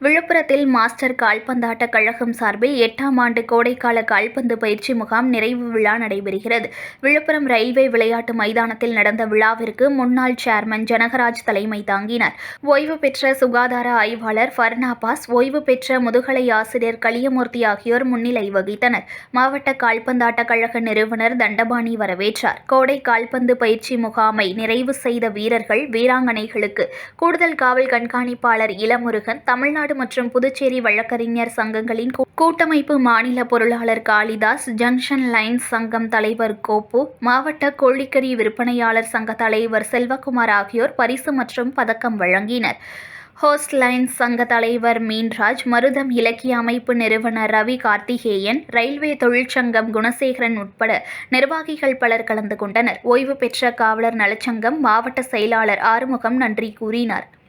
விழுப்புரத்தில் மாஸ்டர் கால்பந்தாட்ட கழகம் சார்பில் எட்டாம் ஆண்டு கோடைக்கால கால்பந்து பயிற்சி முகாம் நிறைவு விழா நடைபெறுகிறது. விழுப்புரம் ரயில்வே விளையாட்டு மைதானத்தில் நடந்த விழாவிற்கு முன்னாள் சேர்மன் ஜனகராஜ் தலைமை தாங்கினார். ஓய்வு பெற்ற சுகாதார ஆய்வாளர் ஃபர்னாபாஸ் ஓய்வு பெற்ற முதுகலை ஆசிரியர் கலியமூர்த்தி ஆகியோர் முன்னிலை வகித்தனர். மாவட்ட கால்பந்தாட்ட கழக நிறுவனர் தண்டபாணி வரவேற்றார். கோடை கால்பந்து பயிற்சி முகாமை நிறைவு செய்த வீரர்கள் வீராங்கனைகளுக்கு கூடுதல் காவல் கண்காணிப்பாளர் இளமுருகன் தமிழ்நாடு மற்றும் புதுச்சேரி வழக்கறிஞர் சங்கங்களின் கூட்டமைப்பு மாநில பொருளாளர் காளிதாஸ் ஜங்ஷன் லைன்ஸ் சங்கம் தலைவர் கோப்பு மாவட்ட கோழிக்கறி விற்பனையாளர் சங்க தலைவர் செல்வகுமார் ஆகியோர் பரிசு மற்றும் பதக்கம் வழங்கினர். ஹோஸ்ட் லைன்ஸ் சங்க தலைவர் மீன்ராஜ் மருதம் இலக்கிய அமைப்பு நிறுவனர் ரவி கார்த்திகேயன் ரயில்வே தொழிற்சங்கம் குணசேகரன் உட்பட நிர்வாகிகள் பலர் கலந்து கொண்டனர். ஓய்வு பெற்ற காவலர் நலச்சங்கம் மாவட்ட செயலாளர் ஆறுமுகம் நன்றி கூறினார்.